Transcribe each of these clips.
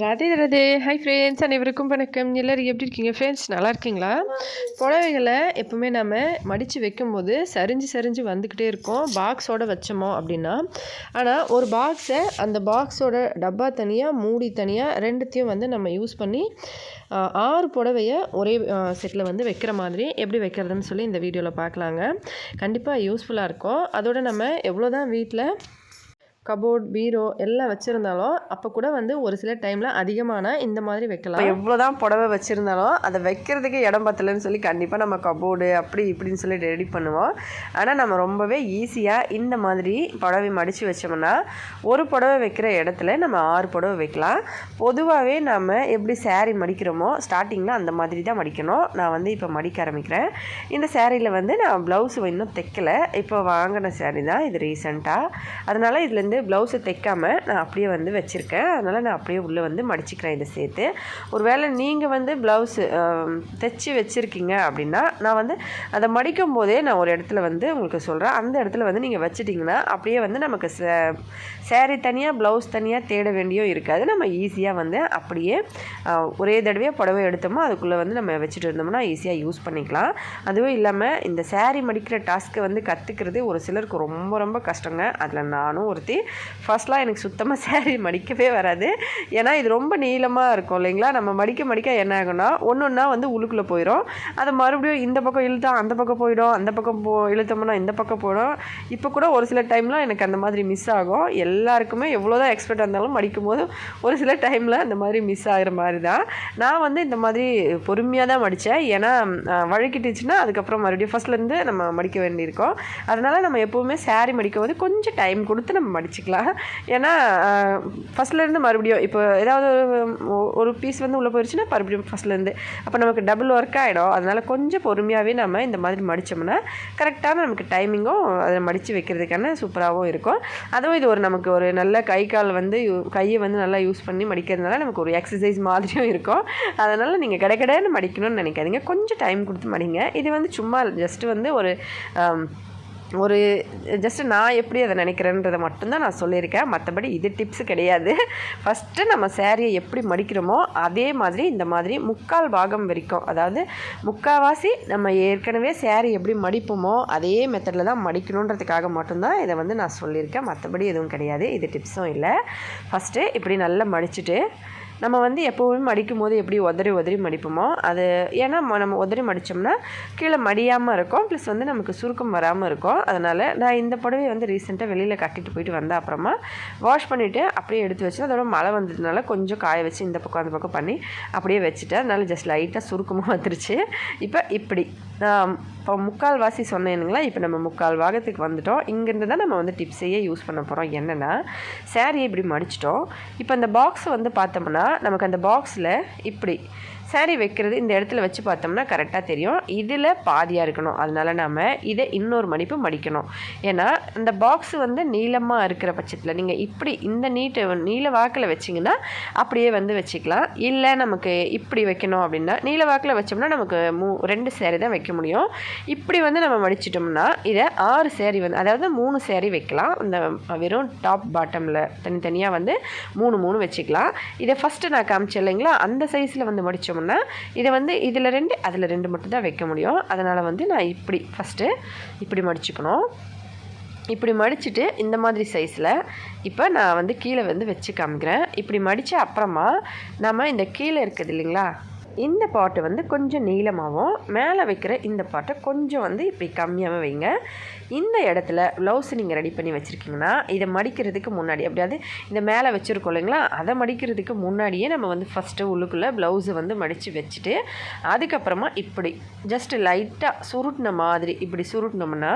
Radhe Radhe. Hi friends அனைவருக்கும் வணக்கம். எல்லோரும் எப்படி இருக்கீங்க? ஃப்ரெண்ட்ஸ் நல்லா இருக்கீங்களா? புடவைகளை எப்போவுமே நம்ம மடித்து வைக்கும்போது சரிஞ்சு சரிஞ்சு வந்துக்கிட்டே இருக்கும். பாக்ஸோடு வச்சோமோ அப்படின்னா ஆனால் ஒரு பாக்ஸை அந்த பாக்ஸோட டப்பா தனியாக மூடி தனியாக ரெண்டுத்தையும் வந்து நம்ம யூஸ் பண்ணி ஆறு புடவைய ஒரே செட்டில் வந்து வைக்கிற மாதிரி எப்படி வைக்கிறதுன்னு சொல்லி இந்த வீடியோவில் பார்க்கலாங்க. கண்டிப்பாக யூஸ்ஃபுல்லாக இருக்கும். அதோட நம்ம எவ்வளோ தான் வீட்டில் கபோர்ட் பீரோ எல்லாம் வச்சுருந்தாலும் அப்போ கூட வந்து ஒரு சில டைமில் அதிகமான இந்த மாதிரி வைக்கலாம். எவ்வளோ தான் புடவை வச்சுருந்தாலும் அதை வைக்கிறதுக்கு இடம் பத்தலைன்னு சொல்லி கண்டிப்பாக நம்ம கபோர்டு அப்படி இப்படின்னு சொல்லி ரெடி பண்ணுவோம். ஆனால் நம்ம ரொம்பவே ஈஸியாக இந்த மாதிரி புடவை மடித்து வச்சோம்னா ஒரு புடவை வைக்கிற இடத்துல நம்ம ஆறு புடவை வைக்கலாம். பொதுவாகவே நம்ம எப்படி சேரீ மடிக்கிறோமோ ஸ்டார்டிங்கில் அந்த மாதிரி தான் மடிக்கணும். நான் வந்து இப்போ மடிக்க ஆரம்பிக்கிறேன். இந்த சேரீயில் வந்து நான் ப்ளவுஸ் இன்னும் தைக்கலை. இப்போ வாங்கின சேரீ தான் இது ரீசெண்டாக அதனால் வந்து ப்ளவுஸை தைக்காமல் நான் அப்படியே வந்து வச்சுருக்கேன். அதனால் நான் அப்படியே உள்ளே வந்து மடிச்சுக்கிறேன் இதை சேர்த்து. ஒரு வேளை நீங்கள் வந்து ப்ளவுஸு தைச்சி வச்சுருக்கீங்க அப்படின்னா நான் வந்து அதை மடிக்கும் போதே நான் ஒரு இடத்துல வந்து உங்களுக்கு சொல்கிறேன் அந்த இடத்துல வந்து நீங்கள் வச்சிட்டிங்கன்னா அப்படியே வந்து நமக்கு சேரீ தனியாக ப்ளவுஸ் தனியாக தேட வேண்டியும் இருக்காது. நம்ம ஈஸியாக வந்து அப்படியே ஒரே தடவையாக புடவை எடுத்தோமோ அதுக்குள்ளே வந்து நம்ம வச்சுட்டு இருந்தோம்னா ஈஸியாக யூஸ் பண்ணிக்கலாம். அதுவும் இல்லாமல் இந்த சேரீ மடிக்கிற டாஸ்க்கை வந்து கற்றுக்கிறது ஒரு சிலருக்கு ரொம்ப ரொம்ப கஷ்டங்க. அதில் நானும் ஒருத்தி ஃபஸ்ட்லாம் எனக்கு சுத்தமாக சேரீ மடிக்கவே வராது. ஏன்னா இது ரொம்ப நீளமாக இருக்கும் இல்லைங்களா? நம்ம மடிக்க மடிக்க என்ன ஆகும்னா ஒன்று ஒன்றா வந்து உள்ளுக்குள்ளே போயிடும் அதை மறுபடியும் இந்த பக்கம் இழுத்தா அந்த பக்கம் போயிடும் அந்த பக்கம் போ இழுத்தோம்னா இந்த பக்கம் போயிடும். இப்போ கூட ஒரு சில டைம்லாம் எனக்கு அந்த மாதிரி மிஸ் ஆகும். எல்லாருக்குமே எவ்வளோ தான் எக்ஸ்பர்ட் இருந்தாலும் மடிக்கும் போது ஒரு சில டைமில் அந்த மாதிரி மிஸ் ஆகிற மாதிரி தான் நான் வந்து இந்த மாதிரி பொறுமையாக தான் மடித்தேன் ஏன்னா வழுக்கிட்டுச்சுன்னா அதுக்கப்புறம் மறுபடியும் ஃபஸ்ட்லேருந்து நம்ம மடிக்க வேண்டியிருக்கோம். அதனால் நம்ம எப்போவுமே saree மடிக்கும் போது கொஞ்சம் டைம் கொடுத்து நம்ம வச்சுக்கலாம். ஏன்னா ஃபஸ்ட்லேருந்து மறுபடியும் இப்போ ஏதாவது ஒரு- ஒரு பீஸ் வந்து உள்ளே போயிடுச்சுன்னா மறுபடியும் ஃபஸ்ட்லேருந்து அப்போ நமக்கு டபுள் ஒர்க் ஆகிடும் அதனால் கொஞ்சம் பொறுமையாகவே நம்ம இந்த மாதிரி மடித்தோம்னா கரெக்டான நமக்கு டைமிங்கும் அதை மடித்து வைக்கிறதுக்கான சூப்பராகவும் இருக்கும். அதுவும் இது ஒரு நமக்கு ஒரு நல்ல கை கால் வந்து யூ- கையை வந்து நல்லா யூஸ் பண்ணி மடிக்கிறதுனால நமக்கு ஒரு எக்ஸசைஸ் மாதிரியும் இருக்கும். அதனால் நீங்கள் கடைக்கடைன்னு மடிக்கணும்னு நினைக்காதீங்க. கொஞ்சம் டைம் கொடுத்து மடிங்க. இது வந்து சும்மா ஜஸ்ட்டு வந்து ஒரு ஒரு ஜஸ்ட் நான் எப்படி அதை நினைக்கிறேன்றதை மட்டும்தான் நான் சொல்லியிருக்கேன். மற்றபடி இது டிப்ஸ் கிடையாது. ஃபஸ்ட்டு நம்ம சேரீயை எப்படி மடிக்கிறோமோ அதே மாதிரி இந்த மாதிரி முக்கால் பாகம் வரைக்கும் அதாவது முக்கால்வாசி நம்ம ஏற்கனவே சேரீ எப்படி மடிப்போமோ அதே மெத்தடில் தான் மடிக்கணுன்றதுக்காக மட்டும்தான் இதை வந்து நான் சொல்லியிருக்கேன். மற்றபடி எதுவும் கிடையாது. இது டிப்ஸும் இல்லை. ஃபஸ்ட்டு இப்படி நல்லா மடிச்சுட்டு நம்ம வந்து எப்போவுமே மடிக்கும் போது எப்படி உதறி உதறி மடிப்போமோ அது ஏன்னா நம்ம உதறி மடித்தோம்னா கீழே மடியாமல் இருக்கும் ப்ளஸ் வந்து நமக்கு சுருக்கம் வராமல் இருக்கும். அதனால் நான் இந்த புடவை வந்து ரீசெண்டாக வெளியில் கட்டிட்டு போயிட்டு வந்தால் அப்புறமா வாஷ் பண்ணிவிட்டு அப்படியே எடுத்து வச்சு அதோட மழை வந்ததுனால கொஞ்சம் காய வச்சு இந்த பக்கம் அந்த பக்கம் பண்ணி அப்படியே வச்சுட்டேன். அதனால் ஜஸ்ட் லைட்டாக சுருக்கமாக வந்துருச்சு. இப்போ இப்படி. நான் இப்போ முக்கால்வாசி சொன்னேனுங்களா? இப்போ நம்ம முக்கால் பாகத்துக்கு வந்துட்டோம். இங்கேருந்து தான் நம்ம வந்து டிப்ஸையே யூஸ் பண்ண போகிறோம் என்னென்னா சேரீயை இப்படி மடிச்சிட்டோம். இப்போ அந்த பாக்ஸ் வந்து பார்த்தோம்னா நமக்கு அந்த பாக்ஸில் இப்படி saree வைக்கிறது இந்த இடத்துல வச்சு பார்த்தோம்னா கரெக்டாக தெரியும். இதில் பாதியாக இருக்கணும். அதனால நம்ம இதை இன்னொரு மடிப்பு மடிக்கணும். ஏன்னா இந்த பாக்ஸ் வந்து நீளமாக இருக்கிற பட்சத்தில் நீங்கள் இப்படி இந்த நீட்டை நீல வாக்கில் வச்சிங்கன்னா அப்படியே வந்து வச்சுக்கலாம். இல்லை நமக்கு இப்படி வைக்கணும் அப்படின்னா நீல வாக்கில் வச்சோம்னா நமக்கு மூ ரெண்டு சேரீ தான் வைக்க முடியும். இப்படி வந்து நம்ம மடிச்சிட்டோம்னா இதை ஆறு சேரீ வந்து அதாவது மூணு சேரீ வைக்கலாம். இந்த வெறும் டாப் பாட்டமில் தனித்தனியாக வந்து மூணு மூணு வச்சுக்கலாம். இதை ஃபஸ்ட்டு நான் காமிச்சேன் இல்லைங்களா? அந்த சைஸில் வந்து மடித்தோம்னா இதை வந்து இதில் ரெண்டு அதில் ரெண்டு மட்டும் தான் வைக்க முடியும். அதனால் வந்து நான் இப்படி ஃபஸ்ட்டு இப்படி மடிச்சுக்கணும். இப்படி மடிச்சுட்டு இந்த மாதிரி சைஸில் இப்போ நான் வந்து கீழே வந்து வச்சு காமிக்கிறேன். இப்படி மடித்த அப்புறமா நம்ம இந்த கீழே இருக்குது இல்லைங்களா? இந்த பாட்டு வந்து கொஞ்சம் நீளமாகவும் மேலே வைக்கிற இந்த பாட்டை கொஞ்சம் வந்து இப்படி கம்மியாகவும் வைங்க. இந்த இடத்துல ப்ளவுஸ் நீங்கள் ரெடி பண்ணி வச்சுருக்கீங்கன்னா இதை மடிக்கிறதுக்கு முன்னாடி அப்படியாவது இந்த மேலே வச்சுருக்கோம் இல்லைங்களா அதை மடிக்கிறதுக்கு முன்னாடியே நம்ம வந்து ஃபஸ்ட்டு உள்ளுக்குள்ளே ப்ளவுஸை வந்து மடித்து வச்சுட்டு அதுக்கப்புறமா இப்படி ஜஸ்ட் லைட்டாக சுருட்டின மாதிரி இப்படி சுருட்டினோம்னா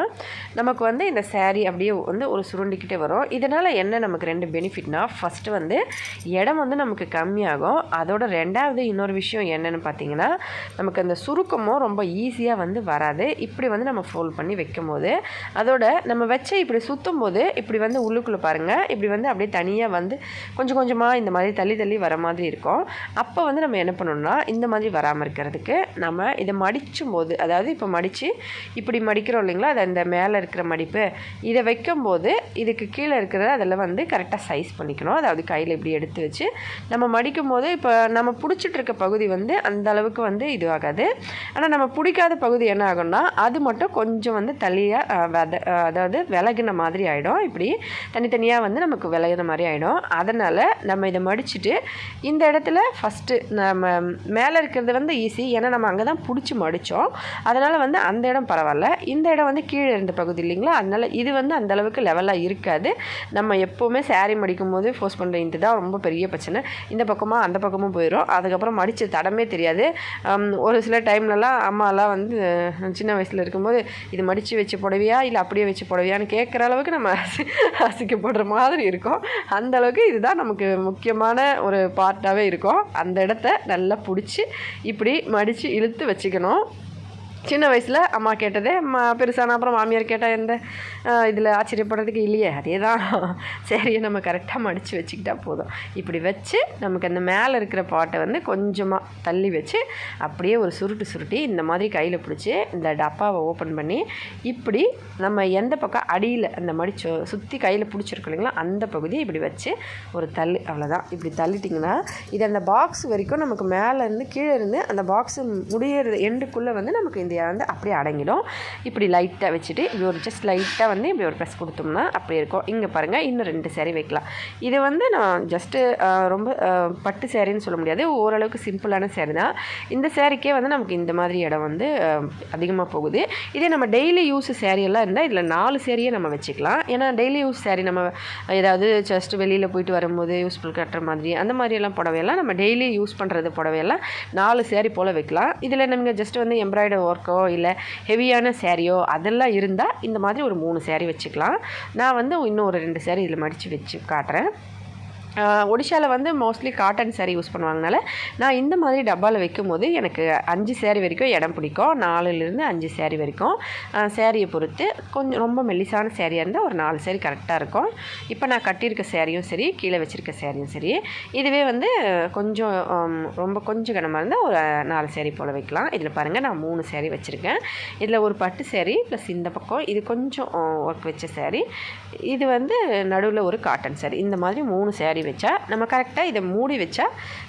நமக்கு வந்து இந்த சேரீ அப்படியே வந்து ஒரு சுருண்டிக்கிட்டே வரும். இதனால் என்ன நமக்கு ரெண்டு பெனிஃபிட்னால் ஃபஸ்ட்டு வந்து இடம் வந்து நமக்கு கம்மியாகும். அதோட ரெண்டாவது இன்னொரு விஷயம் என்ன என்னென்னு பார்த்தீங்கன்னா நமக்கு அந்த சுருக்கமும் ரொம்ப ஈஸியாக வந்து வராது. இப்படி வந்து நம்ம ஃபோல்ட் பண்ணி வைக்கும் போது அதோட நம்ம வச்ச இப்படி சுற்றும் போது இப்படி வந்து உள்ளுக்குள்ளே பாருங்கள் இப்படி வந்து அப்படியே தனியாக வந்து கொஞ்சம் கொஞ்சமாக இந்த மாதிரி தள்ளி தள்ளி வர மாதிரி இருக்கும். அப்போ வந்து நம்ம என்ன பண்ணணும்னா இந்த மாதிரி வராமல் இருக்கிறதுக்கு நம்ம இதை மடிச்சும் போது அதாவது இப்போ மடித்து இப்படி மடிக்கிறோம் இல்லைங்களா? அது அந்த மேலே இருக்கிற மடிப்பு. இதை வைக்கும்போது இதுக்கு கீழே இருக்கிறத அதில் வந்து கரெக்டாக சைஸ் பண்ணிக்கணும். அதாவது கையில் இப்படி எடுத்து வச்சு நம்ம மடிக்கும் போது இப்போ நம்ம பிடிச்சிட்டு இருக்க பகுதி வந்து அந்த அளவுக்கு வந்து இதுவாகாது. ஆனால் நம்ம பிடிக்காத பகுதி என்ன ஆகும்னா அது மட்டும் கொஞ்சம் வந்து தள்ளியாக வெத அதாவது விலகின மாதிரி ஆகிடும் இப்படி தனித்தனியாக வந்து நமக்கு விலகின மாதிரி ஆகிடும் அதனால் நம்ம இதை மடிச்சுட்டு இந்த இடத்துல ஃபஸ்ட்டு நம்ம மேலே இருக்கிறது வந்து ஈஸி ஏன்னா நம்ம அங்கே தான் பிடிச்சி மடித்தோம் அதனால் வந்து அந்த இடம் பரவாயில்ல. இந்த இடம் வந்து கீழே இருந்த பகுதி இல்லைங்களா? அதனால் இது வந்து அந்தளவுக்கு லெவலாக இருக்காது. நம்ம எப்போவுமே சேரீ மடிக்கும் போது ஃபோர்ஸ் பண்ணுற இந்த தான் ரொம்ப பெரிய பிரச்சனை. இந்த பக்கமாக அந்த பக்கமும் போயிடும் அதுக்கப்புறம் மடித்த தடமே தெரியாது. ஒரு சில டைம்லலாம் அம்மாலாம் வந்து சின்ன வயசில் இருக்கும்போது இது மடித்து வச்சு புடவையா இல்லை அப்படியே வச்சு புடவையான்னு கேட்குற அளவுக்கு நம்ம அசிக்கப்படுற மாதிரி இருக்கும். அந்த அளவுக்கு இதுதான் நமக்கு முக்கியமான ஒரு பார்ட்டாகவே இருக்கும். அந்த இடத்த நல்லா பிடிச்சி இப்படி மடித்து இழுத்து வச்சுக்கணும். சின்ன வயசில் அம்மா கேட்டதே அம்மா பெருசான? அப்புறம் மாமியார் கேட்டால் எந்த இதில் ஆச்சரியப்படுறதுக்கு இல்லையே அதே தான் சரியை நம்ம கரெக்டாக மடித்து வச்சுக்கிட்டா போதும். இப்படி வச்சு நமக்கு அந்த மேலே இருக்கிற பாட்டை வந்து கொஞ்சமாக தள்ளி வச்சு அப்படியே ஒரு சுருட்டு சுருட்டி இந்த மாதிரி கையில் பிடிச்சி இந்த டப்பாவை ஓப்பன் பண்ணி இப்படி நம்ம எந்த பக்கம் அடியில் அந்த மடிச்சோ சுற்றி கையில் பிடிச்சிருக்கோம் இல்லைங்களா அந்த பகுதியை இப்படி வச்சு ஒரு தள்ளு அவ்வளோதான் இப்படி தள்ளிட்டிங்கன்னா இது அந்த பாக்ஸ் வரைக்கும் நமக்கு மேலேருந்து கீழே இருந்து அந்த பாக்ஸு முடியறது எண்டுக்குள்ளே வந்து நமக்கு இந்த வந்து அப்படியே அடங்கிடும். இப்படி லைட்டாக வச்சுட்டு இப்படி ஒரு ஜஸ்ட் லைட்டாக வந்து இப்படி ஒரு ப்ரெஸ் கொடுத்தோம்னா அப்படி இருக்கும். இங்கே பாருங்கள் இன்னும் ரெண்டு சேரீ வைக்கலாம். இது வந்து நான் ஜஸ்ட்டு ரொம்ப பட்டு சேரீன்னு சொல்ல முடியாது. ஓரளவுக்கு சிம்பிளான சேரீ தான். இந்த சேரீக்கே வந்து நமக்கு இந்த மாதிரி இடம் வந்து அதிகமாக போகுது. இதே நம்ம டெய்லி யூஸ் சேரீயெல்லாம் இருந்தால் இதில் நாலு சேரீயே நம்ம வச்சுக்கலாம். ஏன்னா டெய்லி யூஸ் சேரீ நம்ம ஏதாவது ஜஸ்ட் வெளியில் போயிட்டு வரும்போது யூஸ்ஃபுல் கட்டுற மாதிரி அந்த மாதிரியெல்லாம் புடவையெல்லாம் நம்ம டெய்லி யூஸ் பண்ணுறது புடவையெல்லாம் நாலு சேரீ போல் வைக்கலாம். இதில் நம்ம ஜஸ்ட் வந்து எம்ப்ராய்டரி ஃப்ராக்கோ இல்லை ஹெவியான சேரீயோ அதெல்லாம் இருந்தால் இந்த மாதிரி ஒரு மூணு சேரீ வச்சுக்கலாம். நான் வந்து இன்னும் ஒரு ரெண்டு சேரீ இதில் மடித்து வச்சு காட்டுறேன். ஒடிஷாவில் வந்து மோஸ்ட்லி காட்டன் சேரீ யூஸ் பண்ணுவாங்கனால நான் இந்த மாதிரி டப்பாவில் வைக்கும் போது எனக்கு அஞ்சு சேரீ வரைக்கும் இடம் பிடிக்கும். நாலுலேருந்து அஞ்சு சேரீ வரைக்கும். சேரீயை பொறுத்து கொஞ்சம் ரொம்ப மெல்லிசான சேரீயாக இருந்தால் ஒரு நாலு சேரீ கரெக்டாக இருக்கும். இப்போ நான் கட்டியிருக்க சேரீயும் சரி கீழே வச்சுருக்க சேரீயும் சரி இதுவே வந்து கொஞ்சம் ரொம்ப கொஞ்சம் கனமாக இருந்தால் ஒரு நாலு சேரீ போல் வைக்கலாம். இதில் பாருங்கள் நான் மூணு சேரீ வச்சுருக்கேன். இதில் ஒரு பட்டு சேரீ ப்ளஸ் இந்த பக்கம் இது கொஞ்சம் ஒர்க் வச்ச சேரீ இது வந்து நடுவில் ஒரு காட்டன் சேரீ இந்த மாதிரி மூணு சேரீ வச்சா நம்ம கரெக்டாக இதை மூடி வச்சா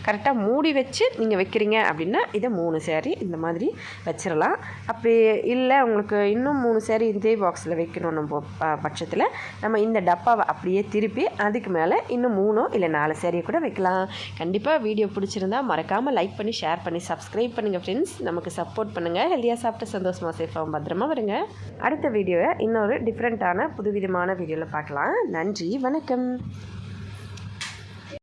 கரெக்டாக மூடி வச்சு நீங்கள் வைக்கிறீங்க அப்படின்னா இதை மூணு சேரீ இந்த மாதிரி வச்சிடலாம். அப்படி இல்லை உங்களுக்கு இன்னும் மூணு சேரீ இதே பாக்ஸில் வைக்கணும் நம்ம பட்சத்தில். நம்ம இந்த டப்பாவை அப்படியே திருப்பி அதுக்கு மேலே இன்னும் மூணோ இல்லை நாலு சேரீயை கூட வைக்கலாம். கண்டிப்பாக வீடியோ பிடிச்சிருந்தா மறக்காமல் லைக் பண்ணி ஷேர் பண்ணி சப்ஸ்கிரைப் பண்ணுங்கள் ஃப்ரெண்ட்ஸ் நமக்கு சப்போர்ட் பண்ணுங்கள் ஹெல்த்தியாக சாப்பிட்டு சந்தோஷமாக சேஃபாகவும் பத்திரமா வருங்க. அடுத்த வீடியோவை இன்னொரு டிஃப்ரெண்ட்டான புதுவிதமான வீடியோவில் பார்க்கலாம். நன்றி வணக்கம்.